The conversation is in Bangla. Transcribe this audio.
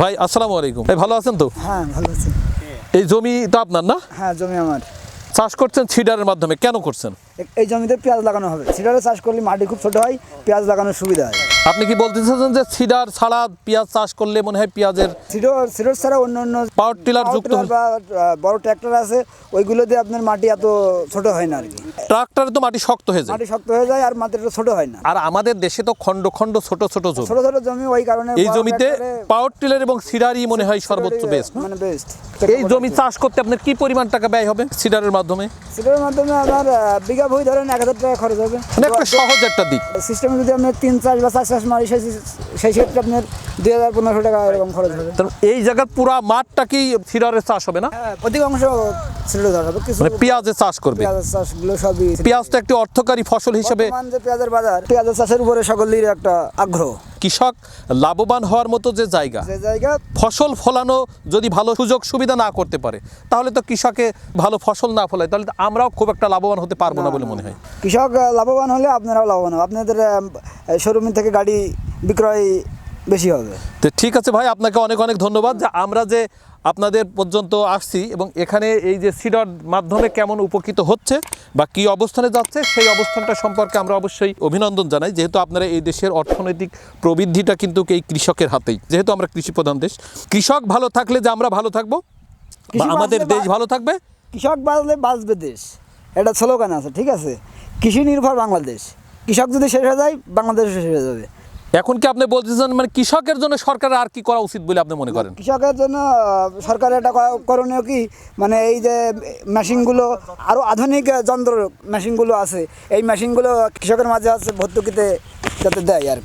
ভাই আসসালামু আলাইকুম। ভাই ভালো আছেন তো? হ্যাঁ ভালো আছি। এই জমি তো আপনার না? হ্যাঁ জমি আমার। চাষ করছেন সিডারের মাধ্যমে কেন করছেন? এই জমিতে পেঁয়াজ লাগানো হবে। সিডারে চাষ করলে মাটি খুব ছোট হয় পেঁয়াজ লাগানোর সুবিধা হয়। আপনি কি বলতে চাচ্ছেন যে সিডার ছাড়া পেঁয়াজ চাষ করলে মনে হয় পেঁয়াজের সিডোর সিডোর ছাড়া অন্য অন্য পাওয়ার টিলার যুক্ত বড় ট্র্যাক্টর আছে ওইগুলো দিয়ে আপনার মাটি এত ছোট হয় না আর কি। ট্রাক্টরে তো মাটি শক্ত হয়ে যায়। মাটি শক্ত হয়ে যায় আর মাটিটা ছোট হয় না। আর আমাদের দেশে তো খন্ড খন্ড ছোট ছোট জমি। ছোট ছোট জমি ওই কারণে এই জমিতে পাওয়ার টিলার এবং সিডারই মনে হয় সর্বোচ্চ বেস্ট মানে বেস্ট এই জমি চাষ করতে আপনার কি পরিমাণ টাকা ব্যয় হবে সিডারের মাধ্যমে? সিডারের মাধ্যমে আমার বিঘা ভুই ধরেন এক হাজার টাকা খরচ হবে। মানে একটা সহজ একটা দিক। সিস্টেমে যদি আপনার তিন চাষ বা চার চাষ মারি সেই সেই ক্ষেত্রে আপনার দুই হাজার পনেরোশো টাকা এরকম খরচ হবে। তার এই জায়গার পুরা মাঠটা কি সিডারের চাষ হবে না? হ্যাঁ অধিকাংশ সিডোর ধরা হবে। কিছু মানে পেঁয়াজের চাষ করবে। পেঁয়াজের চাষগুলো সবই পেঁয়াজ তো একটি অর্থকারী ফসল হিসেবে যে পেঁয়াজের বাজার পেঁয়াজের চাষের উপরে সকলের একটা আগ্রহ। কৃষক লাভবান হওয়ার মতো যে জায়গা যে জায়গা ফসল ফলানো যদি ভালো সুযোগ সুবিধা না করতে পারে তাহলে তো কৃষকে ভালো ফসল না ফলায় তাহলে তো আমরাও খুব একটা লাভবান হতে পারব না বলে মনে হয়। কৃষক লাভবান হলে আপনারাও লাভবান হবে আপনাদের শোরুম থেকে গাড়ি বিক্রয় বেশি হবে। তো ঠিক আছে ভাই আপনাকে অনেক অনেক ধন্যবাদ। যে আমরা যে আপনাদের পর্যন্ত আসছি এবং এখানে এই যে সিডর মাধ্যমে কেমন উপকৃত হচ্ছে বা কি অবস্থানে যাচ্ছে সেই অবস্থানটা সম্পর্কে আমরা অবশ্যই অভিনন্দন জানাই। যেহেতু আপনারা এই দেশের অর্থনৈতিক প্রবৃদ্ধিটা কিন্তু এই কৃষকের হাতেই যেহেতু আমরা কৃষি প্রধান দেশ। কৃষক ভালো থাকলে যে আমরা ভালো থাকব আমাদের দেশ ভালো থাকবে? কৃষক বাঁচলে বাঁচবে দেশ। এটা স্লোগান আছে ঠিক আছে? কৃষি নির্ভর বাংলাদেশ। কৃষক যদি শেষ হয়ে যায় বাংলাদেশ শেষ হয়ে যাবে। এখন কি আপনি বলতেছেন মানে কৃষকের জন্য সরকারের আর কি করা উচিত বলে আপনি মনে করেন? কৃষকের জন্য সরকারের একটা করণীয় কি? মানে এই যে মেশিনগুলো আরও আধুনিক যন্ত্র মেশিনগুলো আছে, এই মেশিনগুলো কৃষকের মাঝে আছে, ভর্তুকিতে যাতে দেয় আর